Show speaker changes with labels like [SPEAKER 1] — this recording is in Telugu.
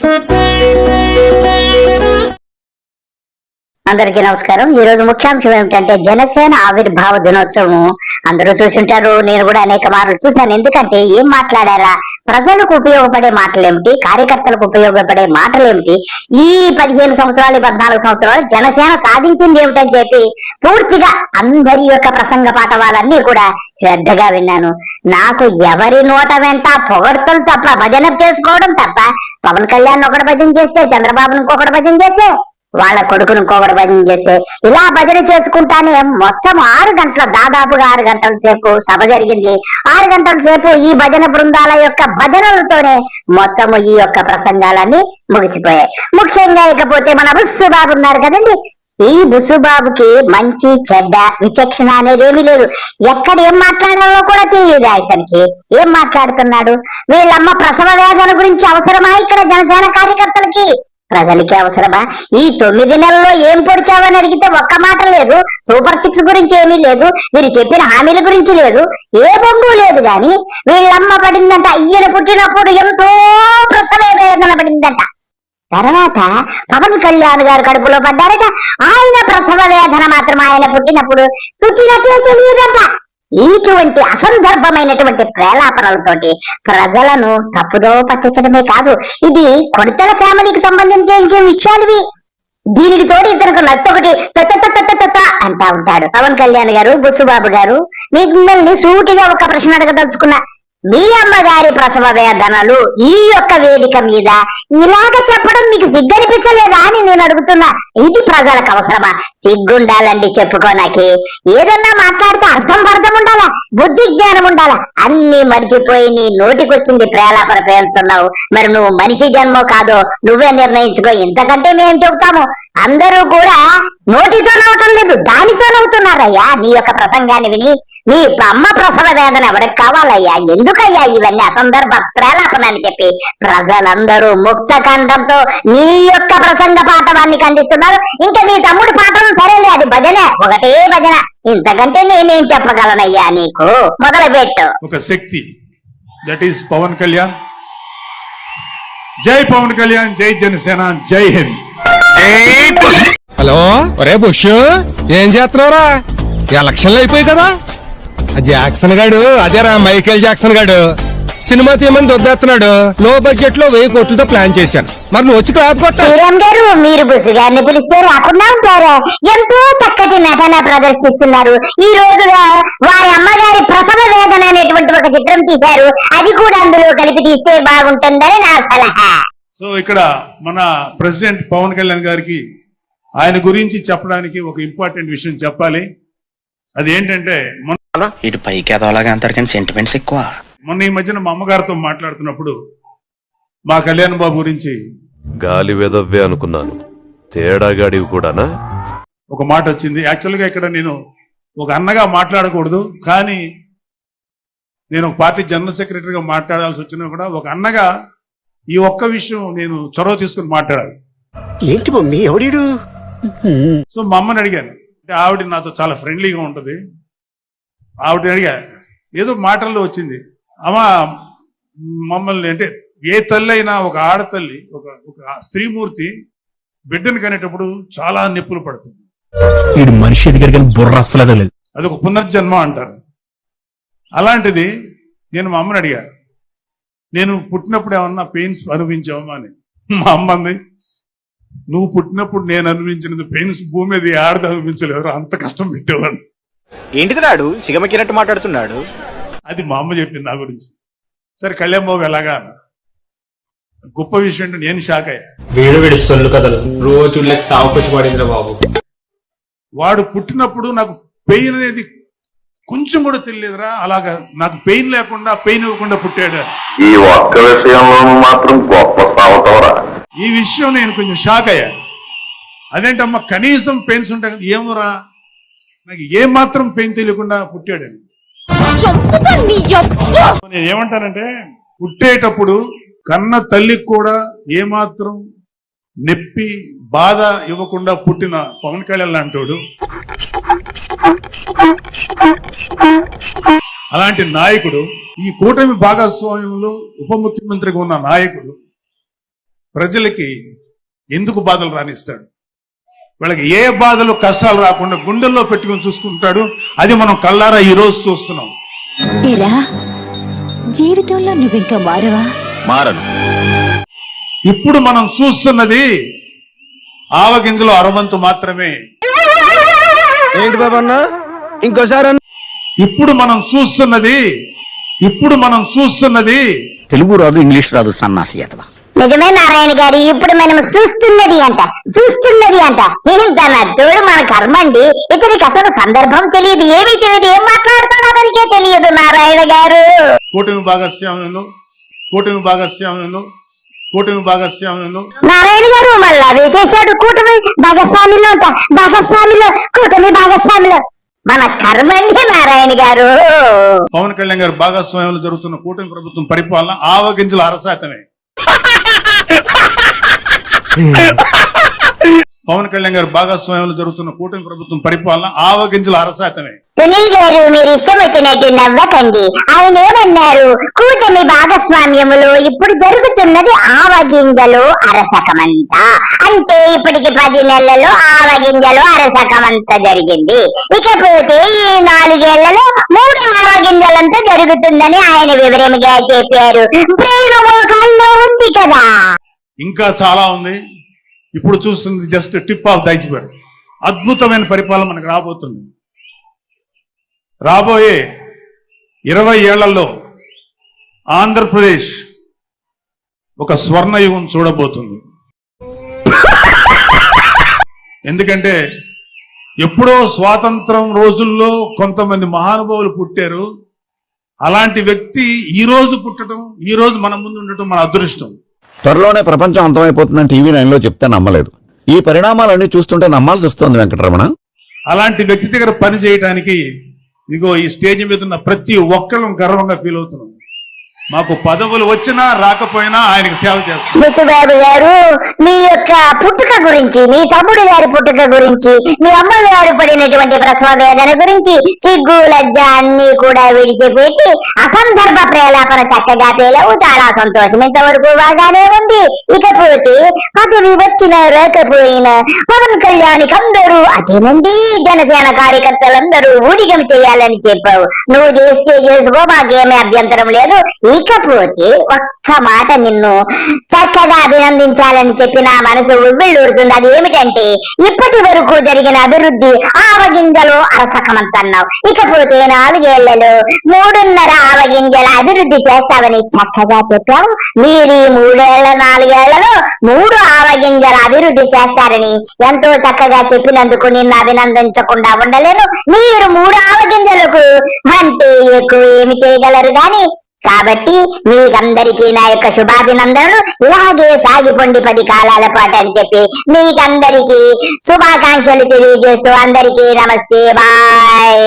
[SPEAKER 1] 宝贝 అందరికీ నమస్కారం. ఈ రోజు ముఖ్యాంశం ఏమిటంటే జనసేన ఆవిర్భావ దినోత్సవం అందరూ చూసుంటారు నేను కూడా అనేక మార్లు చూశాను. ఎందుకంటే ఏం మాట్లాడారా? ప్రజలకు ఉపయోగపడే మాటలు ఏమిటి కార్యకర్తలకు ఉపయోగపడే మాటలు ఏమిటి ఈ పదిహేను సంవత్సరాలు ఈ పద్నాలుగు సంవత్సరాలు జనసేన సాధించింది ఏమిటని చెప్పి పూర్తిగా అందరి యొక్క ప్రసంగ పాఠవాలన్నీ కూడా శ్రద్ధగా విన్నాను. నాకు ఎవరి నోట వెంట పొగడ్తలు తప్ప భజన చేసుకోవడం తప్ప పవన్ కళ్యాణ్ ఒకటి భజన చేస్తే చంద్రబాబు ఇంకొకటి భజన చేస్తే వాళ్ళ కొడుకును ఇంకొకటి భజన చేస్తే ఇలా భజన చేసుకుంటానే మొత్తం ఆరు గంటల దాదాపుగా ఆరు గంటల సేపు సభ జరిగింది. ఆరు గంటల సేపు ఈ భజన బృందాల యొక్క భజనలతోనే మొత్తము ఈ యొక్క ప్రసంగాలన్నీ ముగిసిపోయాయి. ముఖ్యంగా ఇకపోతే మన బుస్సుబాబు ఉన్నారు కదండి. ఈ బుస్సుబాబుకి మంచి చెడ్డ విచక్షణ అనేది ఏమీ లేదు. ఎక్కడ ఏం మాట్లాడాలో కూడా తెలియదు ఇతనికి ఏం మాట్లాడుతున్నాడు? వీళ్ళమ్మ ప్రసవ వేదన గురించి అవసరమా ఇక్కడ జనసేన కార్యకర్తలకి? ప్రజలకి అవసరమా? ఈ తొమ్మిది నెలల్లో ఏం పొడిచావని అడిగితే ఒక్క మాట లేదు. సూపర్ సిక్స్ గురించి ఏమీ లేదు. మీరు చెప్పిన హామీల గురించి లేదు. ఏ బొమ్మ లేదు గాని వీళ్ళమ్మ పడిందంట ఈయన పుట్టినప్పుడు ఎంతో ప్రసవేదన పడిందంట తర్వాత పవన్ కళ్యాణ్ గారు కడుపులో పడ్డారట. ఆయన ప్రసవ వేదన మాత్రం ఆయన పుట్టినప్పుడు పుట్టినట్టే తెలియదట. ఇటువంటి అసందర్భమైనటువంటి ప్రేలాపనలతోటి ప్రజలను తప్పుదో పట్టించడమే కాదు ఇది కొడతల ఫ్యామిలీకి సంబంధించిన ఇంకే విషయాలు ఇవి దీనికి తోడు ఇతనికి నచ్చొకటి తొత్త తొత్త తొత్త అంటా ఉంటాడు. పవన్ కళ్యాణ్ గారు బుసుబాబు గారు మిమ్మల్ని సూటిగా ఒక ప్రశ్న అడగదలుచుకున్నా. మీ అమ్మగారి ప్రసవ వేదనలు ఈ యొక్క వేదిక మీద ఇలాగ చెప్పడం మీకు సిగ్గనిపించలేదా అని నేను అడుగుతున్నా. ఇది ప్రజలకు అవసరమా? సిగ్గుండాలండి చెప్పుకోనాకి ఏదన్నా మాట్లాడితే అర్థం పర్థం ఉండాలా? బుద్ధి జ్ఞానం ఉండాలా? అన్ని మర్చిపోయి నీ నోటికొచ్చింది ప్రేలాపర పేలుతున్నావు. మరి నువ్వు మనిషి జన్మో కాదో నువ్వే నిర్ణయించుకో. ఇంతకంటే మేము చెబుతాము. అందరూ కూడా నోటితో నవ్వటం లేదు దానితో నవ్వుతున్నారయ్యా నీ యొక్క ప్రసంగాన్ని విని నీ అమ్మ ప్రసవ వేదన ఎవరికి కావాలయ్యా? ఎందుకయ్యా ఇవన్నీ అసందర్భ ప్రేలాపన అని చెప్పి ప్రజలందరూ ముక్త కంఠంతో నీ యొక్క ప్రసంగ పాఠవాన్ని ఖండిస్తున్నారు. ఇంకా మీ తమ్ముడి పాఠం సరేలే అది భజనే ఒకటే భజన. ఇంతకంటే నేనేం చెప్పగలనయ్యా నీకు? మొదలుపెట్టు.
[SPEAKER 2] ఒక శక్తి. దట్ ఈస్ పవన్ కళ్యాణ్ జై పవన్ కళ్యాణ్ జై జనసేన జై హింద్.
[SPEAKER 3] హలో ఒరే బుష్ ఏం చేస్తున్నావురా? ఎలక్షన్లు అయిపోయి కదా? ఆ జాక్సన్ గాడు అదేరా మైకేల్ జాక్సన్ గాడు. సినిమా తీయమని దొబ్బేస్తున్నాడు. లో బడ్జెట్లో వెయ్యి కోట్లతో ప్లాన్ చేశాను. మరి నువ్వు వచ్చి క్లాప్
[SPEAKER 1] శ్రీరామ్ గారు మీరు బుసు గారిని పిలిస్తే రాకుండా ఉంటారా. ఎంతో చక్కటి నటన ప్రదర్శిస్తున్నారు. ఈ రోజుగా వారి అమ్మగారి ప్రసవ వేదన అనేటువంటి ఒక చిత్రం తీశారు. అది కూడా అందులో కలిపి తీస్తే బాగుంటుందని నా సలహా.
[SPEAKER 2] సో ఇక్కడ మన ప్రెసిడెంట్ పవన్ కళ్యాణ్ గారికి ఆయన గురించి చెప్పడానికి ఒక ఇంపార్టెంట్ విషయం చెప్పాలి. అది ఏంటంటే మొన్న
[SPEAKER 4] ఇటు పైకి ఎదవలాగా అంటారు కానీ సెంటిమెంట్స్ ఎక్కువ.
[SPEAKER 2] మొన్న ఈ మధ్యన మా అమ్మగారితో మాట్లాడుతున్నప్పుడు మా కళ్యాణ్ బాబు గురించి
[SPEAKER 5] గాలి వెదవ్వే అనుకున్నాను. తేడాగాడివి కూడానా?
[SPEAKER 2] ఒక మాట వచ్చింది. యాక్చువల్గా ఇక్కడ నేను ఒక అన్నగా మాట్లాడకూడదు కానీ నేను ఒక పార్టీ జనరల్ సెక్రటరీగా మాట్లాడాల్సి వచ్చినా కూడా ఒక అన్నగా ఈ ఒక్క విషయం నేను చొరవ తీసుకుని మాట్లాడాలి.
[SPEAKER 6] ఏంటి మమ్మీ ఎవడీడు?
[SPEAKER 2] సో మా అమ్మని అడిగాను. అంటే ఆవిడ నాతో చాలా ఫ్రెండ్లీగా ఉంటుంది. ఆవిడ అడిగా ఏదో మాటల్లో వచ్చింది. అమ్మ మమ్మల్ని అంటే ఏ తల్లి అయినా ఒక ఆడతల్లి ఒక ఒక స్త్రీమూర్తి బిడ్డను కనేటప్పుడు చాలా నొప్పులు పడుతుంది.
[SPEAKER 7] వీడు మనిషి కానీ బుర్ర అస్సలు లేదు
[SPEAKER 2] అది ఒక పునర్జన్మ అంటారు. అలాంటిది నేను మా అమ్మని అడిగా నేను పుట్టినప్పుడు ఏమన్నా పెయిన్స్ అనుభవించావమ్మా అని. మా అమ్మ అంది నువ్వు పుట్టినప్పుడు నేను అనుభవించినది పెయిన్స్ భూమి మీద ఆడది అనుభవించలేదు అంత కష్టం పెట్టేవాడు
[SPEAKER 4] ఏంటిది రాడు? సిగమకినట్టు మాట్లాడుతున్నాడు.
[SPEAKER 2] అది మా అమ్మ చెప్పింది నా గురించి. సరే కళ్యాణ్ బాబు ఎలాగా అన్న? గొప్ప విషయం అంటే నేను షాక్ అయ్యా.
[SPEAKER 8] వీడు వీడి సొల్లు కథలు. రోజు లెక్క సావుకొచ్చి పడిందిరా బాబు.
[SPEAKER 2] వాడు పుట్టినప్పుడు నాకు పెయిన్ అనేది కొంచెం కూడా తెలియదురా అలాగా నాకు పెయిన్ లేకుండా పెయిన్ ఇవ్వకుండా పుట్టాడు.
[SPEAKER 9] ఈ ఒక్క విషయంలోనూ మాత్రం గొప్ప సావటవరా
[SPEAKER 2] ఈ విషయం నేను కొంచెం షాక్ అయ్యా. అదేంటమ్మా కనీసం పెయిన్స్ ఉంటాయి కదా ఏమోరా? నాకు ఏ మాత్రం పెయిన్ తెలియకుండా పుట్టాడని నేను ఏమంటానంటే పుట్టేటప్పుడు కన్న తల్లికి కూడా ఏమాత్రం నొప్పి బాధ ఇవ్వకుండా పుట్టిన పవన్ కళ్యాణ్ లాంటోడు అలాంటి నాయకుడు ఈ కూటమి భాగస్వామ్యంలో ఉప ముఖ్యమంత్రిగా ఉన్న నాయకుడు ప్రజలకి ఎందుకు బాధలు రానిస్తాడు? వాళ్ళకి ఏ బాధలు కష్టాలు రాకుండా గుండెల్లో పెట్టుకుని చూసుకుంటాడు? అది మనం కళ్ళారా ఈ రోజు చూస్తున్నాం.
[SPEAKER 10] ఏరా జీవితంలో నువ్వింకా మారవా?
[SPEAKER 4] మారను.
[SPEAKER 2] ఇప్పుడు మనం చూస్తున్నది ఆవగింజలో అరవంతు మాత్రమే.
[SPEAKER 3] ఏంటి ఇంకోసారి
[SPEAKER 2] ఇప్పుడు మనం చూస్తున్నది ఇప్పుడు మనం చూస్తున్నది
[SPEAKER 7] తెలుగు రాదు ఇంగ్లీష్ రాదు సన్నాసి అతవా
[SPEAKER 1] నిజమే నారాయణ గారు ఇప్పుడు మనం చూస్తున్నది అంట చూస్తున్నది అంట. ఇంత నద్దోడు మన కర్మండి ఇతనికి అసలు సందర్భం తెలియదు ఏమీ తెలియదు ఏం మాట్లాడుతాడో అతనికే తెలియదు నారాయణ గారు.
[SPEAKER 2] కూటమి భాగస్వామ్యంలో కూటమి భాగస్వామ్యంలో కూటమి భాగస్వామ్యంలో
[SPEAKER 1] నారాయణ గారు మళ్ళా వేసేశాడు కూటమి భాగస్వామిలో అంట భాగస్వామిలో కూటమి భాగస్వామిలో. మన కర్మండి నారాయణ గారు.
[SPEAKER 2] పవన్ కళ్యాణ్ గారు భాగస్వామ్యంలో జరుగుతున్న కూటమి ప్రభుత్వం పరిపాలన ఆవగింజల అరశాతమే పవన్ కళ్యాణ్ గారు భాగస్వామ్యంలో జరుగుతున్న కూటమి ప్రభుత్వం పరిపాలన ఆవగింజల అరశాతమే
[SPEAKER 1] సునీల్ గారు మీరు ఇష్టం వచ్చినట్టు నవ్వకండి ఆయన ఏమన్నారు? కూటమి భాగస్వామ్యములో ఇప్పుడు జరుగుతున్నది ఆవగింజలు అరసకమంత. అంటే ఇప్పటికి పది నెలల్లో ఆవగింజలు అరసకమంత జరిగింది. ఇకపోతే ఈ నాలుగేళ్ళలో మూడు ఆవగింజలంతా జరుగుతుందని ఆయన వివరంగా చెప్పారు. బ్రెయిన్ మోకాల్లో ఉంది కదా
[SPEAKER 2] ఇంకా చాలా ఉంది. ఇప్పుడు చూస్తుంది జస్ట్ టిప్ ఆఫ్ ద అద్భుతమైన పరిపాలన మనకు రాబోతుంది. రాబోయే ఇరవై ఏళ్ళలో ఆంధ్రప్రదేశ్ ఒక స్వర్ణయుగం చూడబోతుంది. ఎందుకంటే ఎప్పుడో స్వాతంత్రం రోజుల్లో కొంతమంది మహానుభావులు పుట్టారు. అలాంటి వ్యక్తి ఈ రోజు పుట్టడం ఈ రోజు మన ముందు ఉండటం మన అదృష్టం.
[SPEAKER 7] త్వరలోనే ప్రపంచం అంతమైపోతుందని టీవీ నైన్లో చెప్తే నమ్మలేదు. ఈ పరిణామాలన్నీ చూస్తుంటే నమ్మాల్సి వస్తుంది వెంకటరమణ.
[SPEAKER 2] అలాంటి వ్యక్తి దగ్గర పని చేయడానికి ఇదిగో ఈ స్టేజ్ మీద ఉన్న ప్రతి ఒక్కళ్ళం గర్వంగా ఫీల్ అవుతున్నాం. మాకు పదవులు వచ్చినా రాకపోయినా ఆయనకు సేవ చేస్తాం.
[SPEAKER 1] బుసుబాబు గారు మీ యొక్క పుట్టుక గురించి మీ తమ్ముడు గారి పుట్టుక గురించి మీ అమ్మగారు పడినటువంటి ప్రసవ వేదన గురించి సిగ్గు లజ్జ అన్ని కూడా విడిచిపెట్టి అసందర్భ ప్రేలాపన చక్కగా పేలవు చాలా సంతోషం ఇంతవరకు బాగానే ఉంది. ఇకపోతే పదవి వచ్చినా రాకపోయినా పవన్ కళ్యాణ్కి అందరూ అదేనండి జనసేన కార్యకర్తలందరూ ఊడిగం చేయాలని చెప్పావు. నువ్వు చేస్తే చేసుకో మాకేమీ అభ్యంతరం లేదు. ఇకపోతే ఒక్క మాట నిన్ను చక్కగా అభినందించాలని చెప్పి నా మనసు ఉవ్విళ్ళూరుతుంది. అది ఏమిటంటే ఇప్పటి వరకు జరిగిన అభివృద్ధి ఆవగింజలు అరసకమంతన్నావు. ఇకపోతే నాలుగేళ్ళలో మూడున్నర ఆవగింజల అభివృద్ధి చేస్తావని చక్కగా చెప్పావు. మీరు ఈ మూడేళ్ళ నాలుగేళ్ళలో మూడు ఆవగింజల అభివృద్ధి చేస్తారని ఎంతో చక్కగా చెప్పినందుకు నిన్ను అభినందించకుండా ఉండలేను. మీరు మూడు ఆవగింజలకు అంటే ఎక్కువ ఏమి చేయగలరు గాని కాబట్టి మీకందరికీ నా యొక్క శుభాభినందనలు. ఇలాగే సాగిపోండి పది కాలాల పాటు అని చెప్పి మీకందరికీ శుభాకాంక్షలు తెలియజేస్తూ అందరికీ నమస్తే బాయ్.